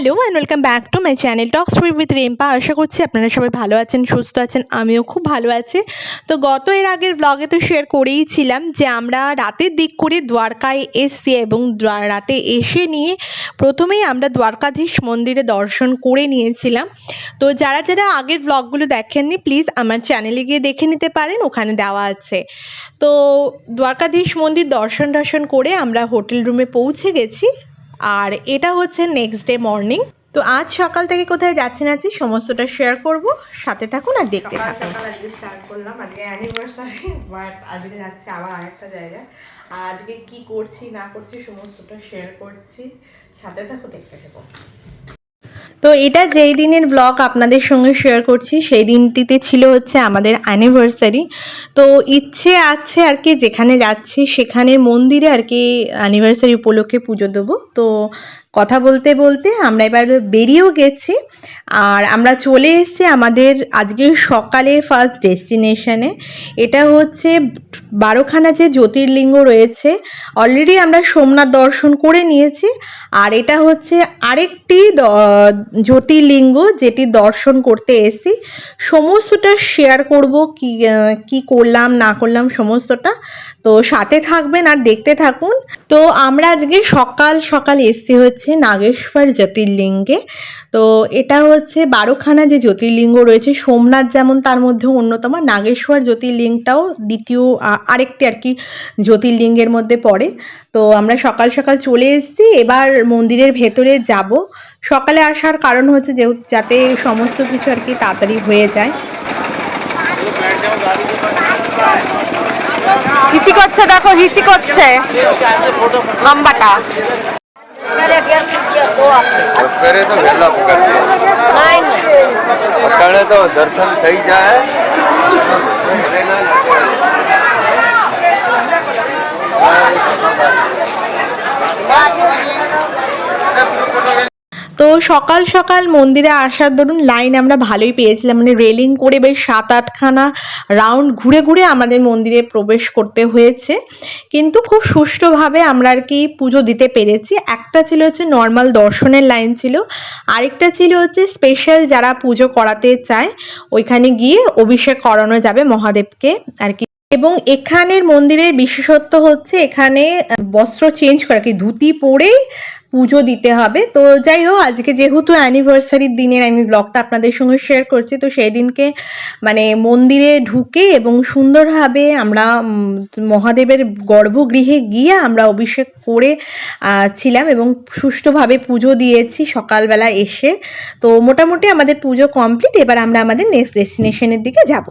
Hello and welcome back to my channel talks with Rempa আশা করছি আপনারা সবাই ভালো আছেন, সুস্থ আছেন, আমিও খুব ভালো আছি। তো গত এর আগের ব্লগে তো শেয়ার করেইছিলাম যে আমরা রাতের দিক করে দ্বারকায় এসছি এবং রাতে এসে নিয়ে প্রথমেই আমরা দ্বারকাধীশ মন্দিরে দর্শন করে নিয়েছিলাম। তো যারা যারা আগের ব্লগগুলো দেখেননি প্লিজ আমার চ্যানেলে গিয়ে দেখে নিতে পারেন, ওখানে দেওয়া আছে। তো দ্বারকাধীশ মন্দির দর্শন দর্শন করে আমরা হোটেল রুমে পৌঁছে গেছি। আর এটা হচ্ছে নেক্সট ডে মর্নিং তো আজ সকাল থেকে কোথায় যাচ্ছি না সমস্তটা শেয়ার করব। সাথে থাকুন আর দেখতে থাকুন। সকাল আজকে স্টার্ট করলাম। আজকে অ্যানিভার্সারি বাট আজকে যাচ্ছে আবার আরেকটা জায়গা আর আজকে কি করছি না করছি সমস্তটা শেয়ার করছি। সাথে থাকো দেখতে থাকো। তো এটা যেই দিনের ব্লগ আপনাদের সঙ্গে শেয়ার করছি, সেই দিনটিতে ছিল হচ্ছে আমাদের অ্যানিভার্সারি তো ইচ্ছে আছে আর কি যেখানে যাচ্ছি সেখানে মন্দিরে আর কি অ্যানিভার্সারি উপলক্ষে পুজো দেবো। তো কথা বলতে বলতে আমরা এবার বেরিয়েও গেছি। আর আমরা চলে এসেছি আমাদের আজকে সকালের ফার্স্ট ডেস্টিনেশনে এটা হচ্ছে বারোখানা যে জ্যোতির্লিঙ্গ রয়েছে অলরেডি আমরা সোমনাথ দর্শন করে নিয়েছি। আর এটা হচ্ছে আরেকটি জ্যোতির্লিঙ্গ যেটি দর্শন করতে এসেছি। সমস্তটা শেয়ার করব, কি কি করলাম, না করলাম সমস্তটা। তো সাথে থাকবেন আর দেখতে থাকুন। তো আমরা আজকে সকাল সকাল এসছি হচ্ছে নাগেশ্বর জ্যোতির্লিঙ্গে। তো এটা হচ্ছে বারোখানা যে জ্যোতির্লিঙ্গ রয়েছে, সোমনাথ যেমন তার মধ্যে অন্যতম, নাগেশ্বর জ্যোতির্লিঙ্গটাও দ্বিতীয় আরেকটি আর কি জ্যোতির্লিঙ্গের মধ্যে পড়ে। তো আমরা সকাল সকাল চলে এসেছি, এবার মন্দিরের ভেতরে যাব। সকালে আসার কারণ হচ্ছে যেহেতু যাতে সমস্ত কিছু আর কি তাড়াতাড়ি হয়ে যায়। হিচি করছে, দেখো, হিচি করছে। লম্বাটা। કરે તો વહેલા પકડજે પકડે તો દર્શન થઈ જાય. সকাল সকাল মন্দিরে আসার দরুন লাইন আমরা ভালোই পেয়েছিলাম। মানে রেলিং করে বেশ সাত আটখানা রাউন্ড ঘুরে ঘুরে আমাদের মন্দিরে প্রবেশ করতে হয়েছে। কিন্তু খুব সুষ্ঠুভাবে আমরা আর কি পুজো দিতে পেরেছি। একটা ছিল হচ্ছে নর্মাল দর্শনের লাইন ছিল। আরেকটা ছিল হচ্ছে স্পেশাল যারা পুজো করাতে চায়, ওইখানে গিয়ে অভিষেক করানো যাবে মহাদেবকে আর কি। এবং এখানের মন্দিরের বিশেষত্ব হচ্ছে এখানে বস্ত্র চেঞ্জ করা, কি ধুতি পরেই পুজো দিতে হবে। তো যাই হোক, আজকে যেহেতু অ্যানিভার্সারির দিনের আমি ব্লগটা আপনাদের সঙ্গে শেয়ার করছি, তো সেই দিনকে মানে মন্দিরে ঢুকে এবং সুন্দরভাবে আমরা মহাদেবের গর্ভগৃহে গিয়ে আমরা অভিষেক করে ছিলাম এবং সুষ্ঠুভাবে পুজো দিয়েছি সকালবেলা এসে। তো মোটামুটি আমাদের পুজো কমপ্লিট এবার আমরা আমাদের নেক্সট ডেস্টিনেশনের দিকে যাব।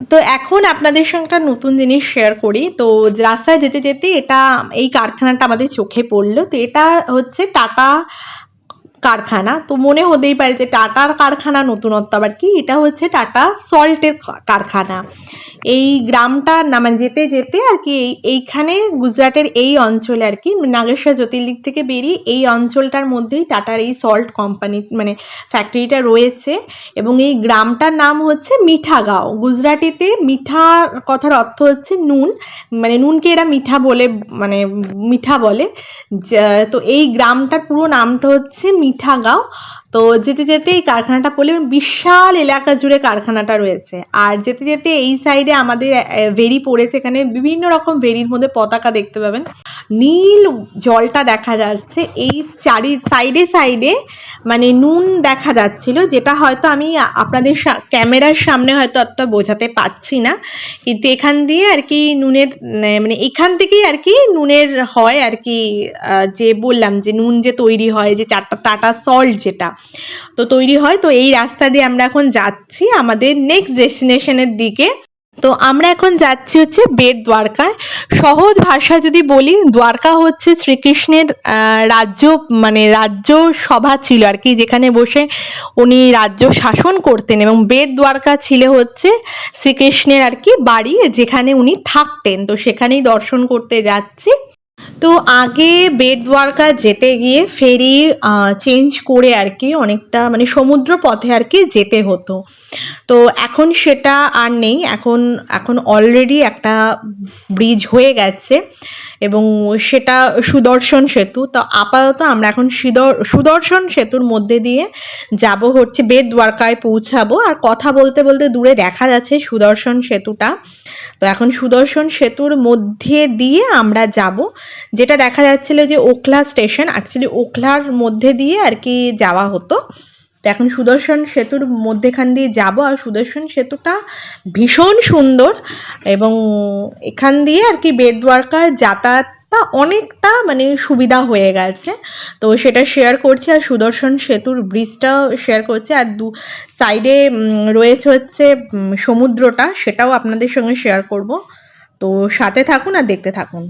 তো এখন আপনাদের সঙ্গে একটা নতুন জিনিস শেয়ার করি। তো রাস্তায় যেতে যেতে এটা, এই কারখানাটা আমাদের চোখে পড়ল। তো এটা হচ্ছে টাটা কারখানা। তো মনে হতেই পারে যে টাটার কারখানা নতুনত্ব, আবার কি? এটা হচ্ছে টাটা সল্টের কারখানা। এই গ্রামটার না মানে যেতে যেতে আর কি এই এইখানে গুজরাটের এই অঞ্চলে আর কি, নাগেশ্বর জ্যোতির্লিঙ্গ থেকে বেরিয়ে এই অঞ্চলটার মধ্যেই টাটার এই সল্ট কোম্পানি মানে ফ্যাক্টরিটা রয়েছে। এবং এই গ্রামটার নাম হচ্ছে মিঠাগাঁও। গুজরাটিতে মিঠার কথার অর্থ হচ্ছে নুন। মানে নুনকে এরা মিঠা বলে মানে মিঠা বলে। তো এই গ্রামটার পুরো নামটা হচ্ছে মিঠাগাঁও তো যেতে যেতে এই কারখানাটা পড়লে বিশাল এলাকা জুড়ে কারখানাটা রয়েছে। আর যেতে যেতে এই সাইডে আমাদের ভেরি পড়েছে। এখানে বিভিন্ন রকম ভেরির মধ্যে পতাকা দেখতে পাবেন। নীল জলটা দেখা যাচ্ছে। এই চারি সাইডে সাইডে মানে নুন দেখা যাচ্ছিল, যেটা হয়তো আমি আপনাদের ক্যামেরার সামনে হয়তো অতটা বোঝাতে পারছি না। কিন্তু এখান দিয়ে আর কি নুনের মানে এখান থেকেই আর কি নুনের হয় আর কি যে বললাম যে নুন যে তৈরি হয়, যে চারটা টাটা সল্ট যেটা তো তৈরি হয়। তো এই রাস্তা দিয়ে আমরা এখন যাচ্ছি আমাদের নেক্সট ডেস্টিনেশনের দিকে। তো আমরা এখন যাচ্ছি হচ্ছে বেট দ্বারকায় সহজ ভাষা যদি বলি, দ্বারকা হচ্ছে শ্রীকৃষ্ণের রাজ্য মানে রাজ্য সভা ছিল আর কি, যেখানে বসে উনি রাজ্য শাসন করতেন এবং বেট দ্বারকা ছিল হচ্ছে শ্রীকৃষ্ণের আর কি বাড়ি, যেখানে উনি থাকতেন। তো সেখানেই দর্শন করতে যাচ্ছি। তো আগে বেড দ্বারকা যেতে গিয়ে ফেরি চেঞ্জ করে আর কি অনেকটা মানে সমুদ্র পথে আর কি যেতে হতো। তো এখন সেটা আর নেই। এখন এখন অলরেডি একটা ব্রিজ হয়ে গেছে। এবং সেটা সুদর্শন সেতু। তো আপাতত আমরা এখন সুদর সুদর্শন সেতুর মধ্যে দিয়ে যাব হচ্ছে বেদ দ্বারকায় পৌঁছাবো। আর কথা বলতে বলতে দূরে দেখা যাচ্ছে সুদর্শন সেতুটা। তো এখন সুদর্শন সেতুর মধ্যে দিয়ে আমরা যাব। যেটা দেখা যাচ্ছিল যে ওখলা স্টেশন অ্যাকচুয়ালি ওখলার মধ্যে দিয়ে আর কি যাওয়া হতো। তো এখন সুদর্শন সেতুর মধ্যেখান দিয়ে যাব আর সুদর্শন সেতুটা ভীষণ সুন্দর এবং এখান দিয়ে আর কি বেদ দ্বারকার যাতায়াতটা অনেকটা মানে সুবিধা হয়ে গেছে। তো সেটা শেয়ার করছি আর সুদর্শন সেতুর ব্রিজটাও শেয়ার করছি আর দু সাইডে রয়েছে হচ্ছে সমুদ্রটা সেটাও আপনাদের সঙ্গে শেয়ার করব। তো সাথে থাকুন আর দেখতে থাকুন।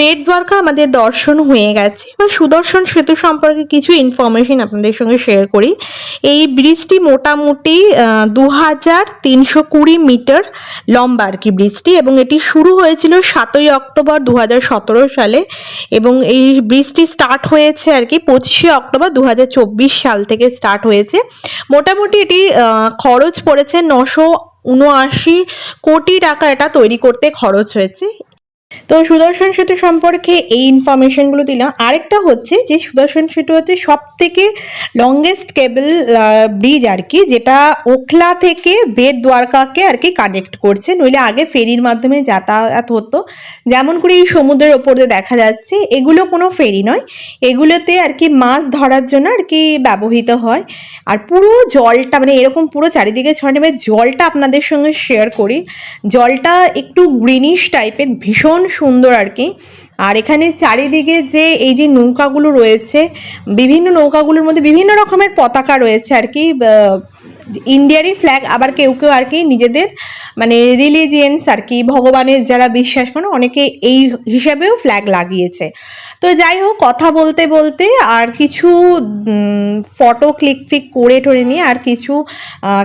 বেদ দ্বারকা আমাদের দর্শন হয়ে গেছে। এবার সুদর্শন সেতু সম্পর্কে কিছু ইনফরমেশন আপনাদের সঙ্গে শেয়ার করি। এই ব্রিজটি মোটামুটি দু হাজার তিনশো কুড়ি মিটার লম্বা আর কি ব্রিজটি এবং এটি শুরু হয়েছিল সাতই অক্টোবর দু হাজার সতেরো সালে এবং এই ব্রিজটি স্টার্ট হয়েছে আর কি পঁচিশে অক্টোবর দু হাজার চব্বিশ সাল থেকে স্টার্ট হয়েছে। মোটামুটি এটি খরচ পড়েছে নশো উনআশি কোটি টাকা এটা তৈরি করতে খরচ হয়েছে। তো সুদর্শন সেতু সম্পর্কে এই ইনফরমেশনগুলো দিলাম। আরেকটা হচ্ছে যে সুদর্শন সেতু হচ্ছে সব থেকে লংগেস্ট কেবল ব্রিজ আর কি, যেটা ওখলা থেকে বেদ দ্বারকাকে আর কি কানেক্ট করছে। নইলে আগে ফেরির মাধ্যমে যাতায়াত হতো। যেমন করে এই সমুদ্রের ওপর দিয়ে দেখা যাচ্ছে, এগুলো কোনো ফেরি নয়। এগুলোতে আর কি মাছ ধরার জন্য আর কি ব্যবহৃত হয়। আর পুরো জলটা মানে এরকম পুরো চারিদিকে ছড়ানো এবার জলটা আপনাদের সঙ্গে শেয়ার করি। জলটা একটু গ্রিনিশ টাইপের ভীষণ সুন্দর আর কি। আর এখানে চারিদিকে যে এই যে নৌকাগুলো রয়েছে, বিভিন্ন নৌকাগুলোর মধ্যে বিভিন্ন রকমের পতাকা রয়েছে আর কি ইন্ডিয়ারই ফ্ল্যাগ আবার কেউ কেউ আর কি নিজেদের মানে রিলিজিয়েন্স আর কি, ভগবানের যারা বিশ্বাস করে, অনেকে এই হিসাবেও ফ্ল্যাগ লাগিয়েছে। তো যাই হোক, কথা বলতে বলতে আর কিছু ফটো ক্লিক ফিক করে টরে নিয়ে আর কিছু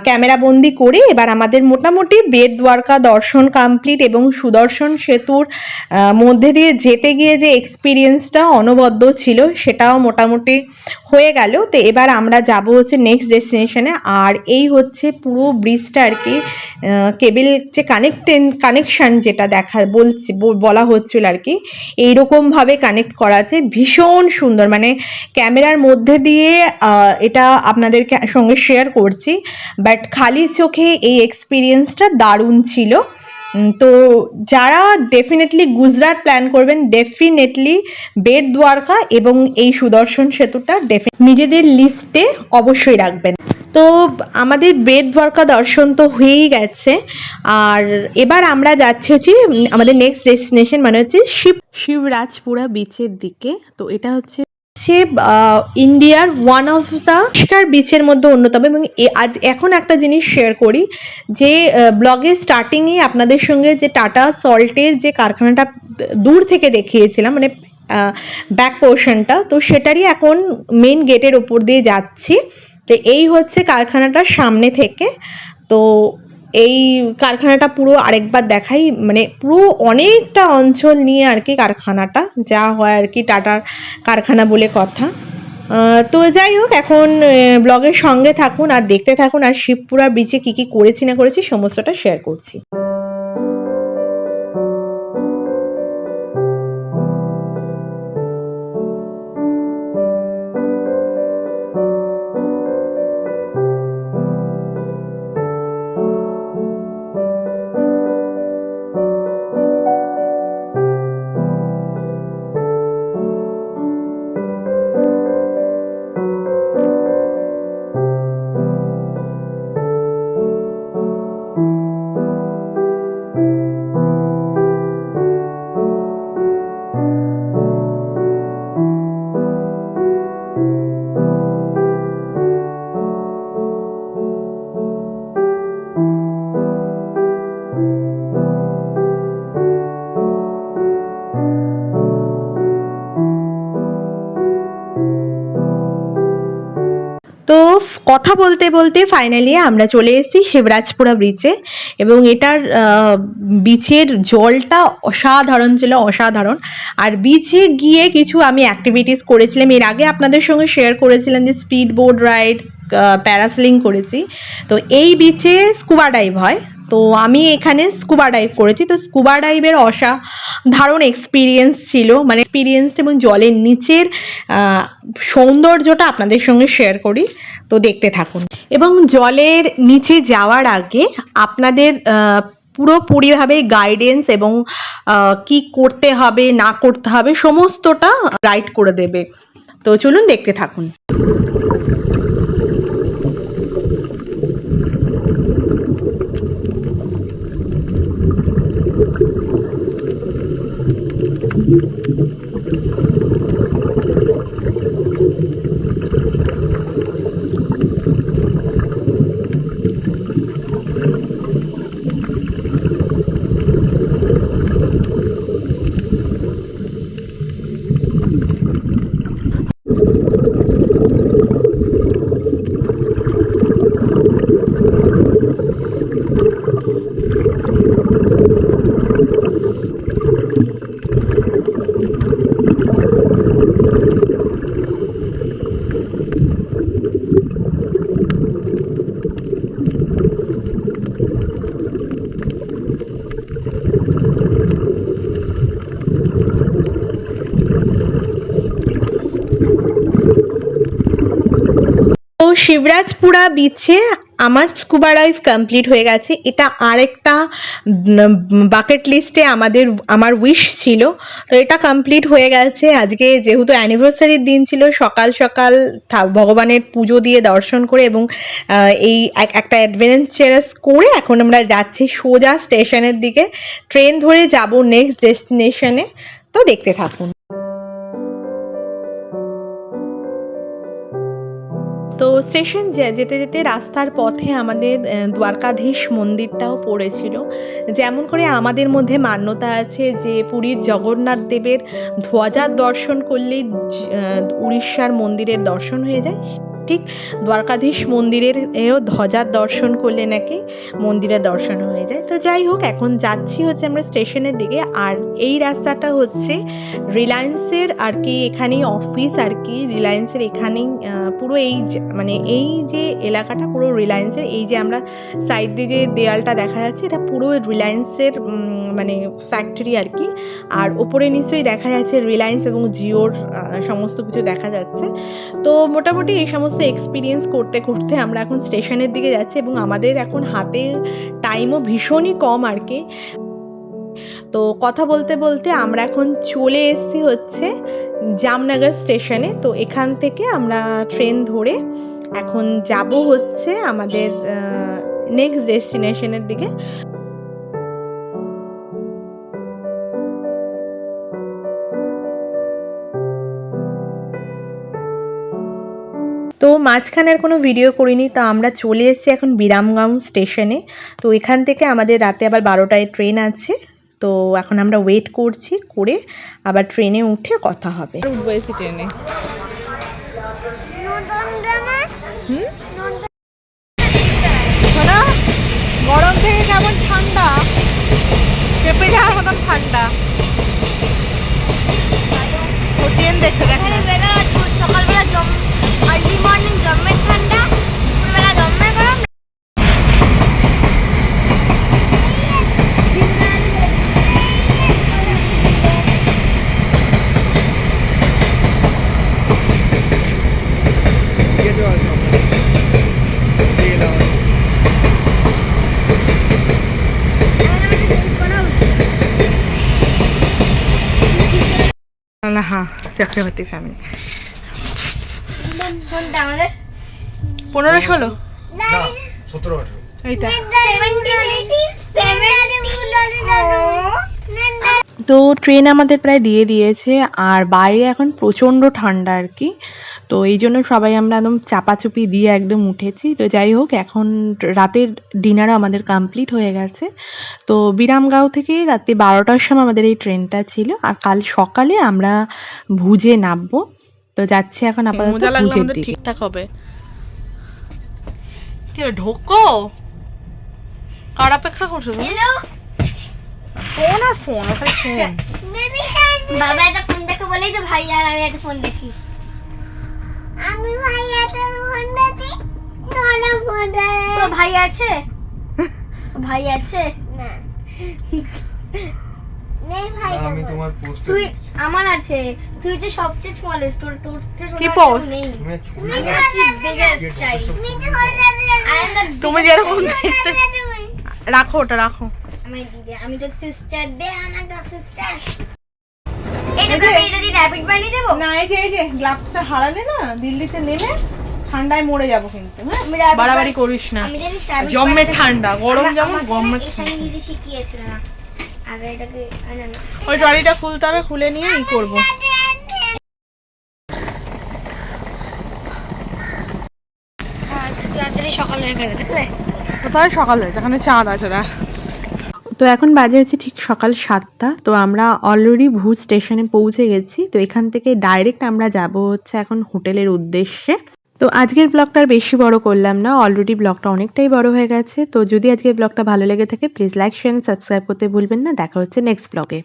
ক্যামেরা বন্দি করে এবার আমাদের মোটামুটি বেদ দ্বারকা দর্শন কমপ্লিট এবং সুদর্শন সেতুর মধ্যে দিয়ে যেতে গিয়ে যে এক্সপিরিয়েন্সটা অনবদ্য ছিল, সেটাও মোটামুটি হয়ে গেল। তো এবার আমরা যাব হচ্ছে নেক্সট ডেস্টিনেশনে আর এই হচ্ছে পুরো ব্রিজটা আর কি কেবল যে কানেক্টেন কানেকশন যেটা দেখা বলছি বলা হচ্ছিল আর কি এইরকমভাবে কানেক্ট করা আছে। ভীষণ সুন্দর মানে ক্যামেরার মধ্যে দিয়ে এটা আপনাদেরকে সঙ্গে শেয়ার করছি বাট খালি চোখে এই এক্সপিরিয়েন্সটা দারুণ ছিল। তো যারা ডেফিনেটলি গুজরাট প্ল্যান করবেন ডেফিনেটলি বেদ দ্বারকা এবং এই সুদর্শন সেতুটা নিজেদের লিস্টে অবশ্যই রাখবেন। তো আমাদের বেদ দ্বারকা দর্শন তো হয়েই গেছে। আর এবার আমরা যাচ্ছি হচ্ছে আমাদের নেক্সট ডেস্টিনেশন মানে হচ্ছে শিব শিবরাজপুরা বিচের দিকে। তো এটা হচ্ছে হচ্ছে ইন্ডিয়ার ওয়ান অফ দ্য পরিষ্কার বিচের মধ্যে অন্যতম এবং আজ এখন একটা জিনিস শেয়ার করি যে ব্লগের স্টার্টিংয়ে আপনাদের সঙ্গে যে টাটা সল্টের যে কারখানাটা দূর থেকে দেখিয়েছিলাম মানে ব্যাক পোর্শনটা তো সেটারই এখন মেন গেটের ওপর দিয়ে যাচ্ছি। তো এই হচ্ছে কারখানাটা সামনে থেকে। তো এই কারখানাটা পুরো আরেকবার দেখাই মানে পুরো অনেকটা অঞ্চল নিয়ে আর কি কারখানাটা, যা হয় আর কি টাটার কারখানা বলে কথা। তো যাই হোক, এখন ব্লগের সঙ্গে থাকুন আর দেখতে থাকুন আর শিবপুরা বিচে কি কি করেছি না করেছি, সমস্তটা শেয়ার করছি। কথা বলতে বলতে ফাইনালি আমরা চলে এসেছি শিবরাজপুরা ব্রিজে এবং এটার বিচের জলটা অসাধারণ ছিল, অসাধারণ। আর বিচে গিয়ে কিছু আমি অ্যাক্টিভিটিস করেছিলাম। এর আগে আপনাদের সঙ্গে শেয়ার করেছিলাম যে স্পিড বোর্ড রাইড প্যারাসেলিং করেছি। তো এই বিচে স্কুবা ডাইভ হয়। তো আমি এখানে স্কুবা ডাইভ করেছি। তো স্কুবা ডাইভের অসাধারণ এক্সপিরিয়েন্স ছিল। মানে এক্সপিরিয়েন্স এবং জলের নিচের সৌন্দর্যটা আপনাদের সঙ্গে শেয়ার করি। তো দেখতে থাকুন। এবং জলের নিচে যাওয়ার আগে আপনাদের পুরোপুরিভাবে গাইডেন্স এবং কি করতে হবে, না করতে হবে, সমস্তটা গাইড করে দেবে। তো চলুন দেখতে থাকুন। শিবরাজপুরা বিচে আমার স্কুবা ডাইভ কমপ্লিট হয়ে গেছে। এটা আরেকটা বাকেট লিস্টে আমাদের, আমার উইশ ছিল। তো এটা কমপ্লিট হয়ে গেছে। আজকে যেহেতু অ্যানিভার্সারির দিন ছিল, সকাল সকাল ভগবানের পুজো দিয়ে দর্শন করে এবং এই এক- একটা অ্যাডভেঞ্চারাস করে এখন আমরা যাচ্ছি সোজা স্টেশনের দিকে। ট্রেন ধরে যাব নেক্সট ডেস্টিনেশনে তো দেখতে থাকুন। তো স্টেশন যেতে যেতে রাস্তার পথে আমাদের দ্বারকাধীশ মন্দিরটাও পড়েছিল। যেমন করে আমাদের মধ্যে মান্যতা আছে যে, পুরীর জগন্নাথ দেবের ধ্বজার দর্শন করলেই উড়িষ্যার মন্দিরের দর্শন হয়ে যায়। ঠিক দ্বারকাধীশ মন্দিরের এও ধ্বজার দর্শন করলে নাকি মন্দিরের দর্শন হয়ে যায়। তো যাই হোক, এখন যাচ্ছি হচ্ছে আমরা স্টেশনের দিকে। আর এই রাস্তাটা হচ্ছে রিলায়েন্সের আর কি এখানেই অফিস আর কি। রিলায়েন্সের এখানেই পুরো এই মানে এই যে এলাকাটা পুরো রিলায়েন্সের, এই যে আমরা সাইড দিয়ে যে দেয়ালটা দেখা যাচ্ছে, এটা পুরো রিলায়েন্সের মানে ফ্যাক্টরি আর কি। আর ওপরে নিশ্চয়ই দেখা যাচ্ছে রিলায়েন্স এবং জিওর সমস্ত কিছু দেখা যাচ্ছে। তো মোটামুটি এই সমস্ত এক্সপিরিয়েন্স করতে করতে আমরা এখন স্টেশনের দিকে যাচ্ছি এবং আমাদের এখন হাতে টাইমও ভীষণই কম আর কি। তো কথা বলতে বলতে আমরা এখন চলে এসেছি হচ্ছে জামনগর স্টেশনে তো এখান থেকে আমরা ট্রেন ধরে এখন যাব হচ্ছে আমাদের নেক্সট ডেস্টিনেশনের দিকে। তো মাঝখানের কোনো ভিডিও করিনি, তো আমরা চলে এসেছি এখন বিরামগাঁও স্টেশনে। তো এখান থেকে আমাদের রাতে আবার বারোটায় ট্রেন আছে, তো এখন আমরা ওয়েট করছি করে আবার ট্রেনে উঠে কথা হবে। ট্রেনে। গরম থেকে কেমন ঠান্ডা? পেঁপে যাওয়ার মতন ঠান্ডা। ট্রেন দেখতে দেখ না। সকালবেলা জম আর্লি মর্নিং জন্মের ঠান্ডা দুপুরবেলা জন্মের গরম না হ্যাঁ চক্রবর্তী ফ্যামিলি পনেরো ষোলো তো ট্রেন আমাদের প্রায় দিয়ে দিয়েছে আর বাইরে এখন প্রচণ্ড ঠান্ডা আর কি তো এই জন্য সবাই আমরা একদম চাপাচুপি দিয়ে একদম উঠেছি। তো যাই হোক এখন রাতের ডিনারও আমাদের কমপ্লিট হয়ে গেছে। তো বিরামগাঁও থেকে রাতে বারোটার সময় আমাদের এই ট্রেনটা ছিল আর কাল সকালে আমরা ভুজে নামবো। তো যাচ্ছি এখন আপাতত ভুজের দিকে। ঠিকঠাক হবে। কি ঢোকো! কার অপেক্ষা করছ তুমি? ফোন আর ফোন ওখানে ফোন। বাবা একটা ফোন দেখো বলেই তো ভাই আর আমি একটা ফোন দেখি। আমি ভাই একটা ফোন দেখি না ফোন তো ভাই আছে? ভাই আছে? না। নেই ভাই আমি তোমার পোস্ট তুই আমার আছে। তুই তো সবচেয়ে স্মলেস্ট তোর তোর চেয়ে কি? কেউ নেই। আমি আছি am the তুমি যেরকম রাখো ওটা রাখো। আমার দিদি আমি তো সিস্টার দে আমার তো সিস্টার এটা বানিয়ে দেবো না এই যে এই যে গ্লাভসটা হারালে না দিল্লিতে নেমে ঠান্ডায় মরে যাব কিন্তু হ্যাঁ? বাড়াবাড়ি করিস না। বানাতে- ঠান্ডা গরম যেমন গরমে ওই ট্রলিটা খুলতে হবে খুলে নিয়ে ই করব। হ্যাঁ সকাল হয়ে গেছে কোথায় সকালে যেখানে চাঁদ আছে দেখ। তো এখন বাজে হচ্ছে ঠিক সকাল সাতটা। তো আমরা অলরেডি ভুজ স্টেশনে পৌঁছে গেছি। তো এখান থেকে ডাইরেক্ট আমরা যাব হচ্ছে এখন হোটেলের উদ্দেশ্যে। তো আজকের ব্লগটা বেশি বড় করলাম না অলরেডি ব্লগটা অনেকটাই বড় হয়ে গেছে। তো যদি আজকের ব্লগটা ভালো লেগে থাকে প্লিজ লাইক শেয়ার সাবস্ক্রাইব করতে ভুলবেন না। দেখা হচ্ছে নেক্সট ব্লগে